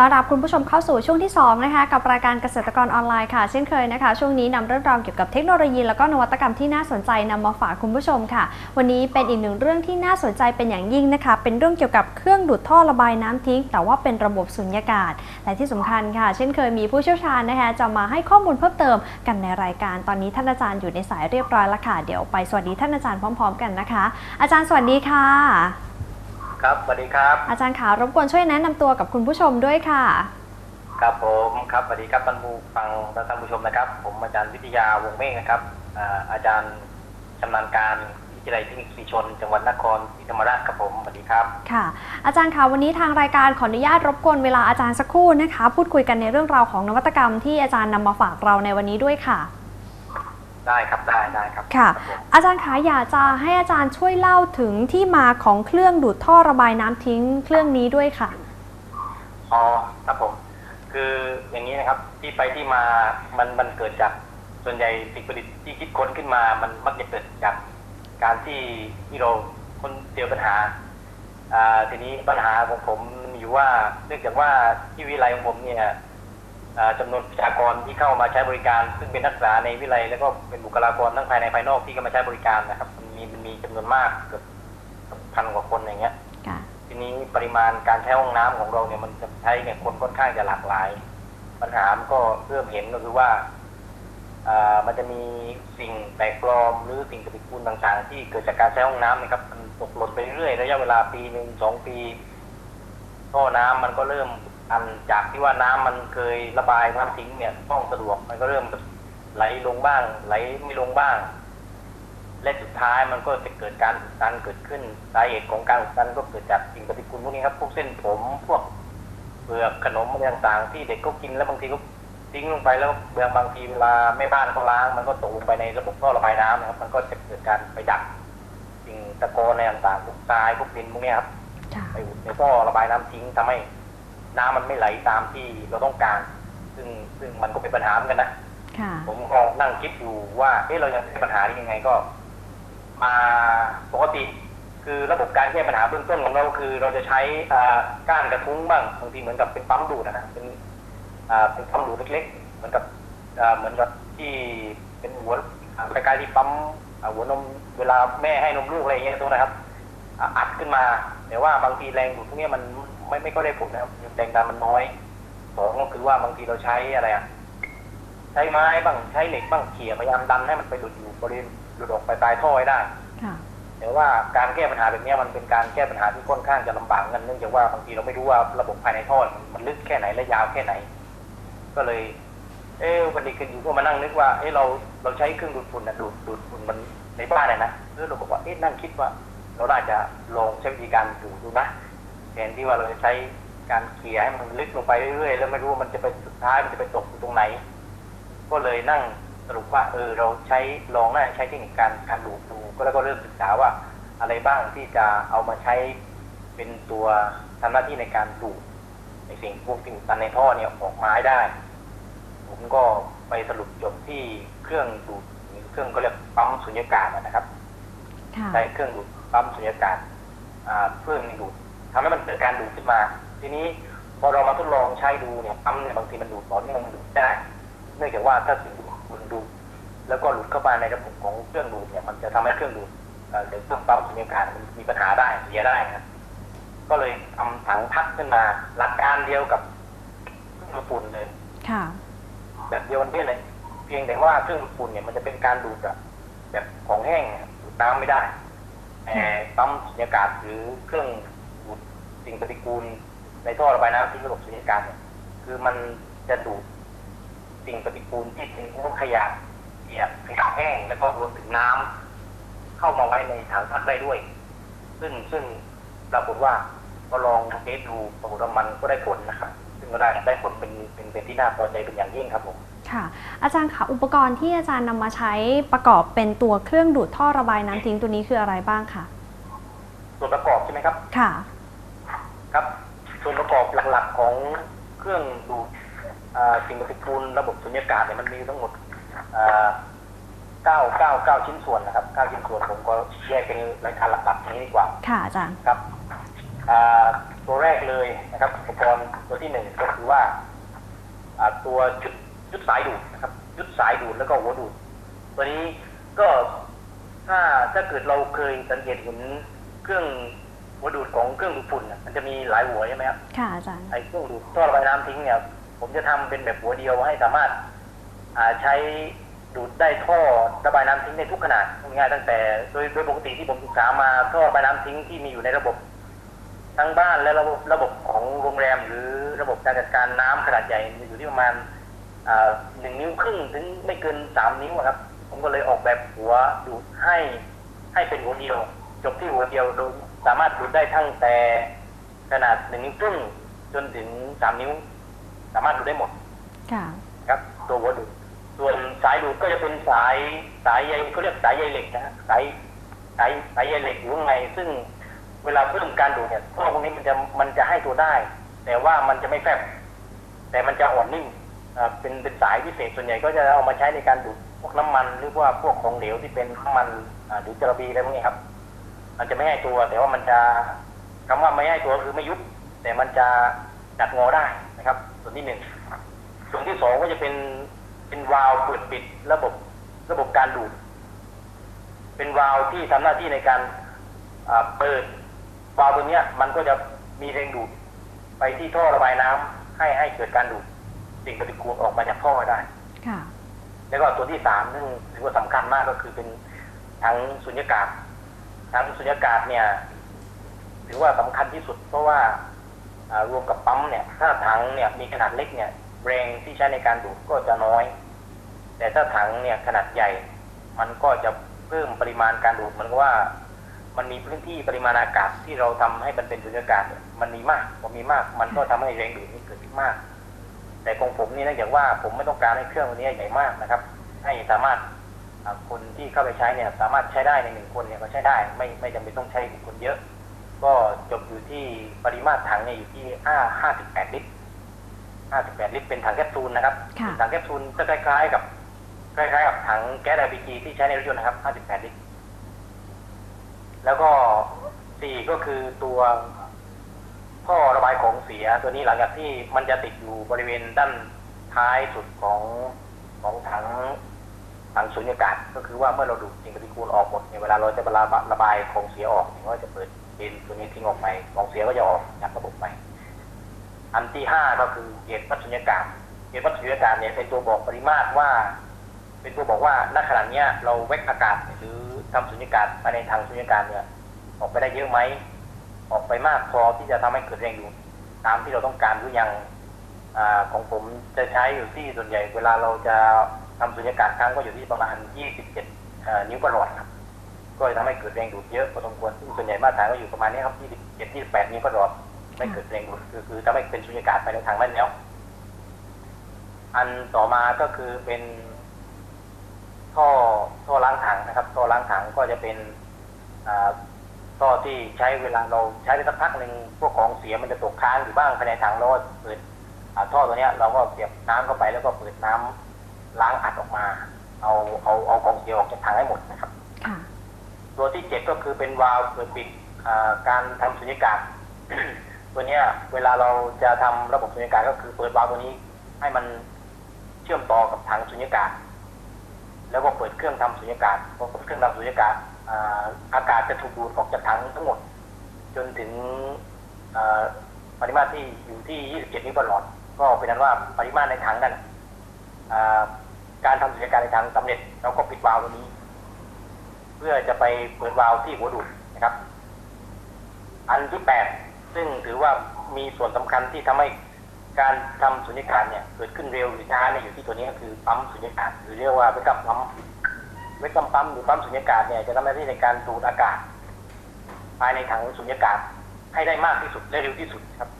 ต้อนรับคุณผู้ชมเข้าสู่ช่วงที่ 2 นะคะ กับรายการเกษตรกรออนไลน์ค่ะ เช่นเคยนะคะ ช่วงนี้นำเรื่องราวเกี่ยวกับเทคโนโลยี แล้วก็นวัตกรรมที่น่าสนใจนำมาฝากคุณผู้ชมค่ะ วันนี้เป็นอีกหนึ่งเรื่องที่น่าสนใจเป็นอย่างยิ่งนะคะ เป็นเรื่องเกี่ยวกับเครื่องดูดท่อระบายน้ำทิ้ง แต่ว่าเป็นระบบสุญญากาศ และที่สำคัญค่ะ เช่นเคยมีผู้เชี่ยวชาญนะคะ จะมาให้ข้อมูลเพิ่มเติมกันในรายการ ตอนนี้ท่านอาจารย์อยู่ในสายเรียบร้อยแล้วค่ะ เดี๋ยวไปสวัสดีท่านอาจารย์พร้อม ๆ กันนะคะ อาจารย์สวัสดีค่ะ ครับสวัสดีครับ อาจารย์ขารบกวนช่วยแนะนำตัวกับคุณผู้ชมด้วยค่ะ ครับผมครับสวัสดีครับท่านผู้ฟังและท่านผู้ชมนะครับ ผมอาจารย์วิทยาวงศ์เมฆนะครับอ่าอาจารย์ชำนาญการวิทยาลัยเทคนิคศรีชน จังหวัดนครศรีธรรมราชครับผมสวัสดีครับค่ะ อาจารย์คะวันนี้ทางรายการขออนุญาตรบกวนเวลาอาจารย์สักครู่นะคะ พูดคุยกันในเรื่องราวของนวัตกรรมที่อาจารย์นำมาฝากเราในวันนี้ด้วยค่ะ ได้ครับได้ได้ครับค่ะรับผมอาจารย์คะอยากจะให้อาจารย์ช่วยเล่าถึงที่มาของเครื่องดูดท่อระบายน้ำทิ้งเครื่องนี้ด้วยค่ะอ๋อครับผม คืออย่างนี้นะครับที่ไปที่มามันมันเกิดจากส่วนใหญ่สิ่งประดิษฐ์ที่คิดค้นขึ้นมา มันมักจะเกิดจากการที่ที่เราคนเจอปัญหาอ่าทีนี้ปัญหาของผมมีอยู่ว่าเนื่องจากว่าที่วิไลของผมเนี่ย อ่าจำนวนประชากรที่เข้ามาใช้บริการ ซึ่งเป็นนักศึกษาในวิไลแล้วก็เป็นบุคลากรทั้งภายในภายนอกที่เข้ามาใช้บริการนะครับมันมีมันมีจำนวนมากเกือบพันกว่าคนอย่างเงี้ยค่ะทีนี้ปริมาณการใช้ห้องน้ำของเราเนี่ยมันจะใช้เนี่ยคนค่อนข้างจะหลากหลาย ปัญหามันก็เริ่มเห็นก็คือว่าอ่ามันจะมีสิ่งแปลกปลอมหรือสิ่งปฏิกูลต่างๆ ที่เกิดจากการใช้ห้องน้ำนะครับมันตกหล่นไปเรื่อยระยะเวลาปีหนึ่งสองปีท่อน้ำมันก็เริ่ม อันจากที่ว่าน้ำมันเคยระบายน้ำทิ้งเนี่ยต้องสะดวกมันก็เริ่มไหลลงบ้าง ไหลไม่ลงบ้าง และสุดท้ายมันก็จะเกิดการอุดตันเกิดขึ้นสาเหตุของการอุดตันก็เกิดจากสิ่งปฏิกูลพวกนี้ครับพวกเส้นผมพวกเปลือกขนมอะไรต่างๆ ที่เด็กก็กินแล้วบางทีก็ทิ้งลงไปแล้วเบืองบางทีเวลาแม่บ้านเขาล้าง มันก็ตกลงไปในระบบท่อระบายน้ำนะครับ มันก็จะเกิดการไปดักสิ่งตะกอนอะไรต่างๆพวกทรายพวกดินพวกเนี้ยครับค่ะไปอุดในท่อระบายน้ำทิ้งทำให้ น้ำมันไม่ไหลตามที่เราต้องการ ซึ่งซึ่งมันก็เป็นปัญหาเหมือนกันนะค่ะผมก็นั่งคิดอยู่ว่าเอ๊ะเราจะแก้ปัญหานี้ยังไงก็ มาปกติคือระบบการแก้ปัญหาเบื้องต้นของเราคือ เราจะใช้อ่าก้านกระทุ้งบ้างบางทีเหมือนกับเป็นปั๊มดูดนะฮะเป็นอ่าเป็นปั๊มดูดเล็กๆเหมือนกับอ่าเหมือนกับที่เป็นหัวอ่าคล้ายๆที่ปั๊มอ่าหัวนมเวลาแม่ให้นมลูกอะไรอย่างเงี้ยตัวนะครับอ่าอัดขึ้นมา แต่ว่าบางทีแรงดูดพวกเนี้ยมันไม่ไม่ก็ได้ผลนะครับแรงดันมันน้อยสองก็คือว่าบางทีเราใช้อะไรอะใช้ไม้บ้างใช้เหล็กบ้างเขี่ยพยายามดันให้มันไปหลุดอยู่บริเวณหลุดออกไปปลายท่อให้ได้ค่ะแต่ว่าการแก้ปัญหาแบบเนี้ยมันเป็นการแก้ปัญหาที่ค่อนข้างจะลำบากกันเนื่องจากว่าบางทีเราไม่รู้ว่าระบบภายในท่อมันมันลึกแค่ไหนและยาวแค่ไหน ก็เลย เอ๊ะวันนี้กันอยู่ก็มานั่งนึกว่าเอ๊ะเราเราใช้เครื่องดูดฝุ่นนะดูดดูดฝุ่นมันในบ้านน่ะนะเออเราบอกว่าเอ๊ะนั่งคิดว่า เราน่าจจะลองใช้วิธีการดูดูนะแทนที่ว่าเราจะใช้การเขี่ยให้มันลึกลงไปเรื่อยๆแล้วไม่รู้ว่ามันจะไปสุดท้ายมันจะไปตกอยู่ตรงไหน ก็เลยนั่งสรุปว่าเออเราใช้ลองน่าจะใช้เทคนิคการการดูดูก็แล้วก็เริ่มศึกษาว่าอะไรบ้างที่จะเอามาใช้เป็นตัวทำหน้าที่ในการดูดในสิ่งพวกที่อุดตันในท่อเนี่ยออกมาให้ได้ ผมก็ไปสรุปจบที่เครื่องดูดเครื่องก็เรียกปั๊มสุญญากาศนะครับ ใช้เครื่องดูดปั๊มสุญญากาศอ่าเพื่อให้ดูดทำให้มันเกิดการดูดขึ้นมา ทีนี้พอเรามาทดลองใช้ดูเนี่ยปั๊มเนี่ยบางทีมันดูดต่อเนื่องมันดูดได้ เนื่องจากว่าถ้าสิ่งดูดมันดูดแล้วก็หลุดเข้ามาในระบบของเครื่องดูดเนี่ยมันจะทำให้เครื่องดูดเอ่อหรือเครื่องปั๊มสุญญากาศมันมีปัญหาได้เสียได้ครับก็เลยทำถังพักขึ้นมา หลักการเดียวกับเครื่องดูดฝุ่นเลยค่ะแบบเดียวกันเพี้ยเลย เพียงแต่ว่าเครื่องดูดฝุ่นเนี่ยมันจะเป็นการดูดแบบแบบของแห้งอะดูด น้ำไม่ได้แต่ปั๊มสุญญากาศหรือเครื่องดูดสิ่งปฏิกูล ในท่อระบายน้ำที่ระบบสุญญากาศเนี่ยคือมันจะดูดสิ่งปฏิกูลที่เป็นพวกขยะเปียกขยะแห้งแล้วก็รวมถึงน้ำเข้ามาไว้ในถังพักได้ด้วย ซึ่งซึ่งปรากฏว่าก็ลองเทสดูปรากฏว่ามันก็ได้ผลนะครับ ซึ่งก็ได้ได้ผลเป็นเป็นเป็นที่น่าพอใจเป็นอย่างยิ่งครับผม ค่ะ อาจารย์คะอุปกรณ์ที่อาจารย์นำมาใช้ประกอบเป็นตัวเครื่องดูดท่อระบายน้ำทิ้งตัวนี้คืออะไรบ้างคะส่วนประกอบใช่ไหมครับ ค่ะ ครับ ส่วนประกอบหลักๆของเครื่องดูดอ่าสิ่งปฏิกูลระบบสุญญากาศเนี่ยมันมีทั้งหมดอ่าเก้าเก้าเก้าชิ้นส่วนนะครับเก้าชิ้นส่วนผมก็แยกเป็นรายการหลักๆอย่างนี้ดีกว่า ค่ะอาจารย์ ครับอ่าตัวแรกเลยนะครับอุปกรณ์ตัวที่หนึ่งก็คือว่าอ่าตัวชุด ชุดสายดูดนะครับชุดสายดูดแล้วก็หัวดูด ตัวนี้ก็ถ้าถ้าเกิดเราเคยสังเกตเห็นเครื่องหัวดูดของเครื่องดูดฝุ่นน่ะมันจะมีหลายหัวใช่ไหมครับค่ะอาจารย์ไอ้เครื่องดูดท่อระบายน้ำทิ้งเนี่ย ผมจะทำเป็นแบบหัวเดียวให้สามารถอ่าใช้ดูดได้ท่อระบายน้ำทิ้งในทุกขนาดง่ายๆตั้งแต่โดยโดยปกติที่ผมศึกษามาท่อระบายน้ำทิ้งที่มีอยู่ในระบบทั้งบ้านและระบบระบบของโรงแรม หรือระบบการจัดการน้ำขนาดใหญ่มันอยู่ที่ประมาณอ่า หนึ่งนิ้วครึ่งถึงไม่เกินสามนิ้วอะครับ ผมก็เลยออกแบบหัวดูดให้ให้เป็นหัวเดียว จบที่หัวเดียวโดยสามารถดูดได้ทั้งแต่ขนาดหนึ่งนิ้วครึ่งจนถึงสามนิ้ว สามารถดูดได้หมดค่ะครับตัวหัวดูดส่วนสายดูดก็จะเป็นสายสายใยเขาเรียกสายใยเหล็กนะฮะสายสายสายใยเหล็กอยู่ข้างในซึ่งเวลาเพิ่มการดูดเนี่ยท่อพวกนี้มันจะมันจะให้ตัวได้ แต่ว่ามันจะไม่แฟบแต่มันจะอ่อนนิ่มอ่า เป็นเป็นสายพิเศษส่วนใหญ่ก็จะเอามาใช้ในการดูดพวกน้ำมันหรือว่าพวกของเหลวที่เป็นน้ำมันหรือจระบีอะไรพวกนี้ครับ มันจะไม่ให้ตัว แต่ว่ามันจะคำว่าไม่ให้ตัวคือไม่ยุบแต่มันจะดัดงอได้นะครับ ส่วนที่หนึ่งส่วนที่สองก็จะเป็นเป็นวาล์วเปิดปิดระบบระบบการดูด เป็นวาล์วที่ทำหน้าที่ในการเปิดวาล์วตัวเนี้ยมันก็จะมีแรงดูดไปที่ท่อระบายน้ำให้ให้เกิดการดูด สิ่งปฏิกูลออกมาจากท่อได้ค่ะแล้วก็ตัวที่สามซึ่งถือว่าสำคัญมากก็คือเป็นถังสุญญากาศถังสุญญากาศเนี่ย ถือว่าสำคัญที่สุด เพราะว่าอ่ารวมกับปั๊มเนี่ย ถ้าถังเนี่ยมีขนาดเล็กเนี่ยแรงที่ใช้ในการดูดก็จะน้อย แต่ถ้าถังเนี่ยขนาดใหญ่ มันก็จะเพิ่มปริมาณการดูดเหมือนกับว่า มันมีพื้นที่ปริมาณอากาศที่เราทำให้มันเป็นสุญญากาศเนี่ยมันมีมากพอมีมาก มันก็ทำให้แรงดูดนี้เกิดขึ้นมาก แต่ของผมนี่เนื่องจากว่าผมไม่ต้องการให้เครื่องตัวนี้ใหญ่มากนะครับ ให้สามารถอ่าคนที่เข้าไปใช้เนี่ยสามารถใช้ได้ในหนึ่งคนเนี่ยก็ใช้ได้ ไม่ไม่จำเป็นต้องใช้คนเยอะ ก็จบอยู่ที่ปริมาตรถังเนี่ยอยู่ที่ห้าห้าสิบแปดลิตรห้าสิบแปดลิตรเป็นถังแคปซูลนะครับค่ะถังแคปซูลจะคล้ายๆกับคล้ายๆกับถังแก๊ส LPG ที่ใช้ในรถยนต์นะครับห้าสิบแปดลิตร แล้วก็สี่ก็คือตัว ท่อระบายของเสียตัวนี้หลังจากที่มันจะติดอยู่บริเวณด้านท้ายสุดของของถังถังสุญญากาศ ก็คือว่าเมื่อเราดูดสิ่งปฏิกูลออกหมดเนี่ยเวลาเราจะระบาระบายของเสียออกเนี่ยก็จะเปิดเป็นตัวนี้ทิ้งออกไปของเสียก็จะออกจากระบบไป อันที่ห้าก็คือเกจวัดสุญญากาศเกจวัดสุญญากาศเนี่ยเป็นตัวบอกปริมาตรว่า เป็นตัวบอกว่าณขณะเนี้ยเราเวกอากาศหรือทำสุญญากาศภายในทางสุญญากาศเนี่ยออกไปได้เยอะไหม ออกไปมากพอที่จะทำให้เกิดแรงดูดตามที่เราต้องการหรือยังอของผมจะใช้อยู่ที่ส่วนใหญ่ เวลาเราจะทำสุญญากาศครั้งก็อยู่ที่ประมาณ 27เอ่อนิ้วประหลอดครับก็จะทำให้เกิดแรงดูดเยอะพอสมควรซึ่งส่วนใหญ่มาตรฐานก็อยู่ประมาณนี้ครับ27 28นิ้วประหลอดไม่เกิดแรงดูดคือคือทำให้เป็นสุญญากาศภายในถังได้แล้ว อันต่อมาก็คือเป็นท่อท่อล้างถังนะครับท่อล้างถังก็จะเป็น อ่าท่อที่ใช้เวลาเราใช้ไปสักพักหนึ่งพวกของเสียมันจะตกค้างอยู่บ้างภายในถังเราก็เปิดอ่าท่อตัวเนี้ยเราก็เสียบน้ำเข้าไปแล้วก็เปิดน้ำล้างอัดออกมา เอาเอาเอาของเสียออกจากถังให้หมดนะครับค่ะตัวที่เจ็ดก็คือเป็นวาล์วเปิดปิดอ่าการทำสุญญากาศตัวเนี้ย เวลาเราจะทำระบบสุญญากาศก็คือเปิดวาล์วตัวนี้ ให้มันเชื่อมต่อกับถังสุญญากาศ แล้วก็เปิดเครื่องทำสุญญากาศพอเปิดเครื่องทำสุญญากาศอ่าอากาศจะถูกดูดออกจากถังทั้งหมด จนถึงอ่าปริมาตรที่อยู่ที่ 27 นิ้วปรหลอด ก็เป็นนั้นว่าปริมาตรในถังนั้นอ่าการทำสุญญากาศในถังสำเร็จเราก็ปิดวาล์วตัวนี้ เพื่อจะไปเปิดวาล์วที่หัวดูดนะครับ อันที่แปดซึ่งถือว่ามีส่วนสำคัญที่ทำให้ การทำสุญญากาศเนี่ยเกิดขึ้นเร็วหรือช้าเนี่ยอยู่ที่ตัวนี้ก็คือปั๊มสุญญากาศหรือเรียกว่าเวกัมปั๊มเวกัมปั๊มหรือปั๊มสุญญากาศเนี่ยจะทำหน้าที่ในการดูดอากาศ ภายในถังสุญญากาศให้ได้มากที่สุดและเร็วที่สุดครับ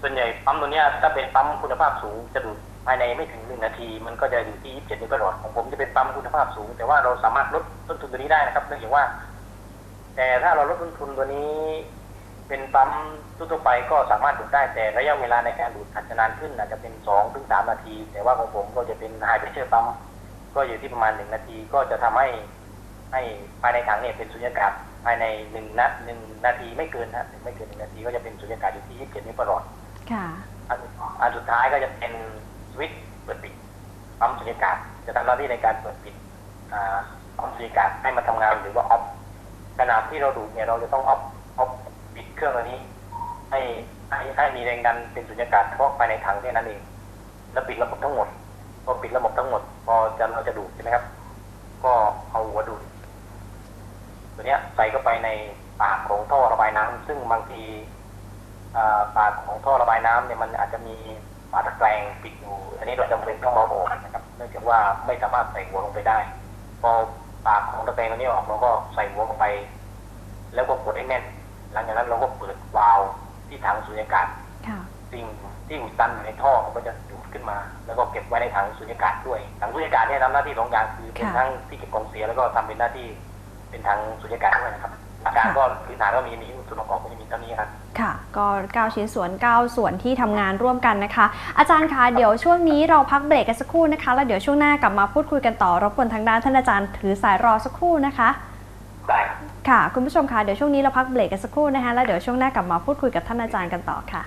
ส่วนใหญ่ปั๊มตัวเนี้ยถ้าเป็นปั๊มคุณภาพสูงจะดูดภายในไม่ถึงหนึ่งนาที มันก็จะอยู่ที่ 27นิ้วกระโดดของผมจะเป็นปั๊มคุณภาพสูง แต่ว่าเราสามารถลดต้นทุนตัวนี้ได้นะครับเนื่องจากว่า แต่ถ้าเราลดต้นทุนตัวนี้ เป็นปั๊มทั่วๆไปก็สามารถดูดได้แต่ระยะเวลาในการดูดอาจจะนานขึ้นอาจจะเป็นสองถึงสามนาที แต่ว่าของผมก็จะเป็นไฮเพรสเชอร์ปั๊มก็อยู่ที่ประมาณหนึ่งนาทีก็จะทำให้ให้ภายในถังเนี่ยเป็นสุญญากาศภายในหนึ่งนาหนึ่งนาทีไม่เกินฮะไม่เกินหนึ่งนาทีก็จะเป็นสุญญากาศอยู่ที่ยี่สิบเจ็ดนิ้วประหลอดค่ะอันอันสุดท้ายก็จะเป็นสวิตช์เปิดปิดปั๊มสุญญากาศจะทำหน้าที่ในการเปิดปิดอ่าปั๊มสุญญากาศให้มันทำงานหรือว่าออฟขณะที่เราดูดเนี่ยเราจะต้องออฟออฟปิด เครื่องตัวนี้ ให้ให้ให้มีแรงดันเป็นสุญญากาศเฉพาะภายในถังแค่นั้นเองแล้วปิดระบบทั้งหมดพอปิดระบบทั้งหมด พอจะเราจะดูดใช่ไหมครับ ก็เอาหัวดูดตัวเนี้ยใส่เข้าไปในปากของท่อระบายน้ำซึ่งบางทีปากของท่อระบายน้ำเนี่ยมันอาจจะมีฝาตะแกรงปิดอยู่ อันนี้เราจำเป็นต้องเอาออกนะครับ เนื่องจากว่าไม่สามารถใส่หัวลงไปได้ พอปากของตะแกรงตัวนี้ออกเราก็ใส่หัวลงไป แล้วก็กดให้แน่น หลังจากนั้นเราก็เปิดวาล์วที่ถังสูญญากาศค่ะสิ่งที่อุดตันอยู่ในท่อมันก็จะดูดขึ้นมา แล้วก็เก็บไว้ในถังสุญญากาศด้วยถังสุญญากาศเนี่ยทำหน้าที่สองอย่างคือเป็นค่ะทั้งที่เก็บของเสียแล้วก็ทำเป็นหน้าที่เป็นถังสุญญากาศด้วยนะครับอาการก็พื้นฐานก็มีมีส่วนประกอบก็จะมีเท่านี้ครับค่ะ ก็ 9 ชิ้นส่วน 9 ส่วนที่ทำงานร่วมกันนะคะ อาจารย์คะ เดี๋ยวช่วงนี้เราพักเบรกกันสักครู่นะคะ แล้วเดี๋ยวช่วงหน้ากลับมาพูดคุยกันต่อรบกวนทางด้านท่านอาจารย์ถือสายรอสักครู่นะคะ ได้ครับ ค่ะ คุณผู้ชมคะเดี๋ยวช่วงนี้เราพักเบรกกันสักครู่นะคะแล้วเดี๋ยวช่วงหน้ากลับมาพูดคุยกับท่านอาจารย์กันต่อค่ะ